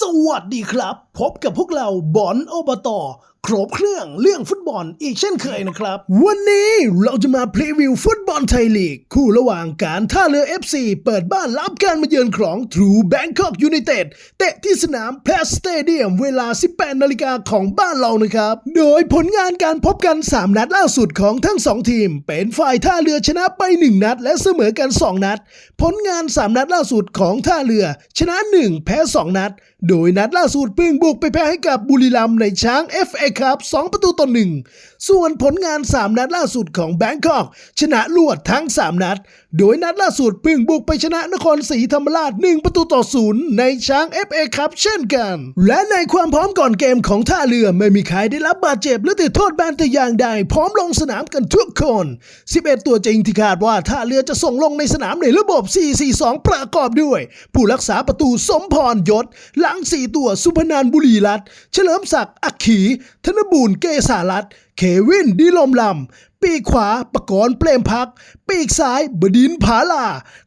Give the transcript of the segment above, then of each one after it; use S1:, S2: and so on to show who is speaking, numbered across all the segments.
S1: สวัสดีครับ พบกับพวกเราบอลอบตอครบเครื่องเรื่องฟุตบอลอีกเช่นเคยนะครับ วันนี้เราจะมาพรีวิวฟุตบอลไทยลีก คู่ระหว่างการท่าเรือ FC เปิดบ้านรับการมาเยือนของ True Bangkok United เตะที่สนามแพสเตเดียมเวลา 18 นาฬิกาของบ้านเรานะครับ โดยผลงานการพบกัน 3 นัดล่าสุดของทั้ง 2 ทีม เป็นฝ่ายท่าเรือชนะไป 1 นัด และเสมอกัน 2 นัด ผลงาน 3 นัดล่าสุดของท่าเรือ ชนะ 1 แพ้ 2 นัด โดยนัดล่าสุดเพิ่งบุกไปแพ้ให้กับบุรีรัมย์ในช้าง FA ครับ 2 ประตูต่อ1ส่วนผลงาน 3 นัดล่าสุดของแบงคอกชนะรวดทั้ง 3 นัด โดยนัดล่าสุดเพิ่งบุกไปชนะนครศรีธรรมราช 1 ประตูต่อ0ในช้าง FA ครับเช่นกัน และในความพร้อมก่อนเกมของท่าเรือไม่มีใครได้รับบาดเจ็บหรือติดโทษแบนแต่อย่างใดพร้อมลงสนามกันทุกคน 11 ตัวจริงที่คาดว่าท่าเรือจะส่งลงในสนามในระบบ 4-4-2 ประกอบด้วย ผู้รักษาประตูสมพรยศหลัง้ง 4 ตัวสุพนานบุรีรัตน์เฉลิมศักดิ์อักขี ธนบูรณ์เกษารัตน์เควินดีลมลำ ปีกขวาประกรณ์เปลมพัก ปีกซ้ายบดินผาลา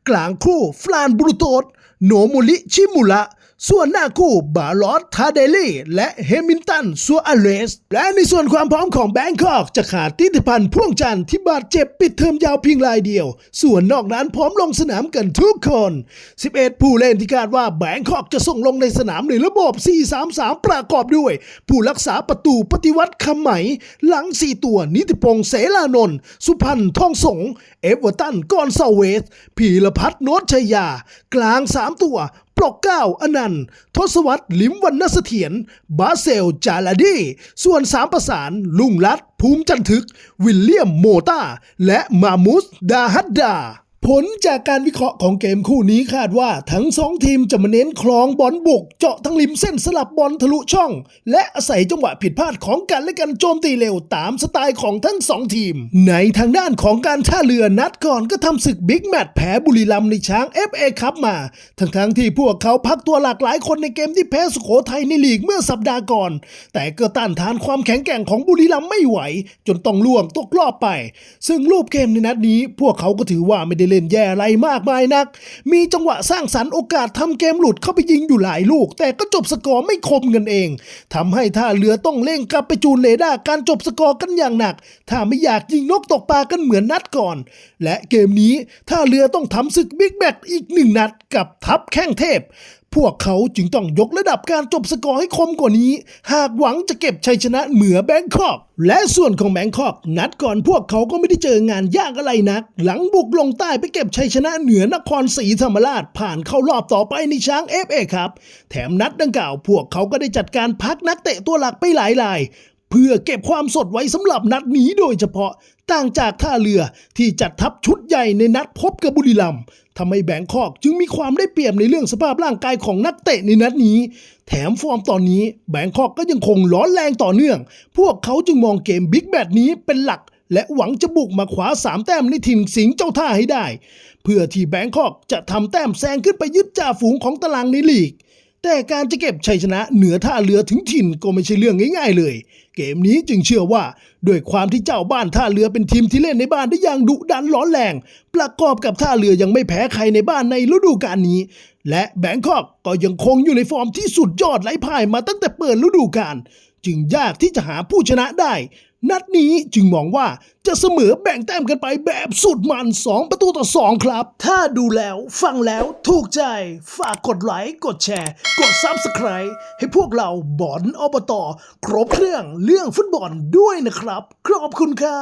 S1: กลางคู่ฟลานบรูโตสโนมุลิชิมุระ ส่วนหน้าคู่บาลอสทาเดลี่ และเฮมินตันซัวอาเลส และในส่วนความพร้อมของแบงคอกจะขาดทิติพันธ์พ่วงจันทร์ที่บาดเจ็บปิดเทอมยาวเพียงรายเดียว ส่วนนอกนั้นพร้อมลงสนามกันทุกคน 11 ผู้เล่นที่คาดว่าแบงคอกจะส่งลงในสนามในระบบ 4-3-3 ประกอบด้วย ผู้รักษาประตูปฏิวัติคำไหม หลัง 4 ตัวนิติพงษ์เสลานนท์สุพันธ์ทองสง เอเวอร์ตันกอนซาเวสพีรพัฒน์โนตชัยยา กลาง 3 ตัว ปลอกเก้าอนันต์ ทศวรรษลิมวันนเสถียร บาเซล จาลาดี ส่วนสามประสาน ลุงรัด ภูมิจันทึก วิลเลียม โมตาและมามุส ดาฮัดดา ผลจากการวิเคราะห์ของเกมคู่นี้คาดว่าทั้งสองทีมจะมาเน้นคลองบอลบุก เจาะทั้งริมเส้นสลับบอลทะลุช่อง และอาศัยจังหวะผิดพลาดของกันและกันโจมตีเร็วตามสไตล์ของทั้งสองทีม ในทางด้านของการท่าเรือนัดก่อนก็ทำศึกบิ๊กแมตช์แพ้บุรีรัมย์ในช้าง FA คัพมา ทั้งทั้งๆที่พวกเขาพักตัวหลากหลายคนในเกมที่แพ้สุโขทัยในลีกเมื่อสัปดาห์ก่อน แต่ก็ต้านทานความแข็งแกร่งของบุรีรัมย์ไม่ไหว จนต้องล่วงตกรอบไป ซึ่งรูปเกมในนัดนี้ พวกเขาก็ถือว่าไม่ได้เล่นแย่อะไรมากมายนัก มีจังหวะสร้างสรรค์โอกาสทำเกมหลุดเข้าไปยิงอยู่หลายลูก แต่ก็จบสกอร์ไม่คมกันเองทำให้ท่าเรือต้องเร่งกลับไปจูนเลดาการจบสกอร์กันอย่างหนัก ถ้าไม่อยากยิงนกตกปลากันเหมือนนัดก่อน และเกมนี้ท่าเรือต้องทำศึกบิ๊กแบทอีกหนึ่งนัดกับทัพแข้งเทพ พวกเขาจึงต้องยกระดับการจบสกอร์ให้คมกว่านี้ หากหวังจะเก็บชัยชนะเหมือแบงคอก และส่วนของแบงคอก นัดก่อนพวกเขาก็ไม่ได้เจองานยากอะไรนัก หลังบุกลงใต้ไปเก็บชัยชนะเหนือนครศรีธรรมราชผ่านเข้ารอบต่อไปในช้างเอฟเอครับ แถมนัดดังกล่าวพวกเขาก็ได้จัดการพักนักเตะตัวหลักไปหลายราย เพื่อเก็บความสดไว้สำหรับนัดนี้โดยเฉพาะต่างจากท่าเรือที่จัดทัพชุดใหญ่ในนัดพบกับบุรีรัมย์ทำให้แบงคอกจึงมีความได้เปรียบในเรื่องสภาพร่างกายของนักเตะในนัดนี้ แถมฟอร์มตอนนี้แบงคอกก็ยังคงร้อนแรงต่อเนื่อง พวกเขาจึงมองเกมบิ๊กแบทนี้เป็นหลัก และหวังจะบุกมาขวาสามแต้มในถิ่นสิงห์เจ้าท่าให้ได้ เพื่อที่แบงคอกจะทำแต้มแซงขึ้นไปยึดจ่าฝูงของตารางในลีก แต่การจะเก็บชัยชนะเหนือท่าเรือถึงถิ่นก็ไม่ใช่เรื่องง่ายๆเลย เกมนี้จึงเชื่อว่าด้วยความที่เจ้าบ้านท่าเรือเป็นทีมที่เล่นในบ้านได้อย่างดุดันร้อนแรง ประกอบกับท่าเรือยังไม่แพ้ใครในบ้านในฤดูกาลนี้ และแบงคอกก็ยังคงอยู่ในฟอร์มที่สุดยอดไร้พ่ายมาตั้งแต่เปิดฤดูกาลจึงยากที่จะหาผู้ชนะได้ นัดนี้จึงมองว่า จะเสมอแบ่งแต้มกันไปแบบสุดมัน 2 ประตูต่อ 2 ครับ ถ้าดูแล้วฟังแล้วถูกใจ ฝากกดไลค์ กดแชร์ กด Subscribe ให้พวกเราบอลอบต ครบเครื่องเรื่องฟุตบอลด้วยนะครับ ขอบคุณครับ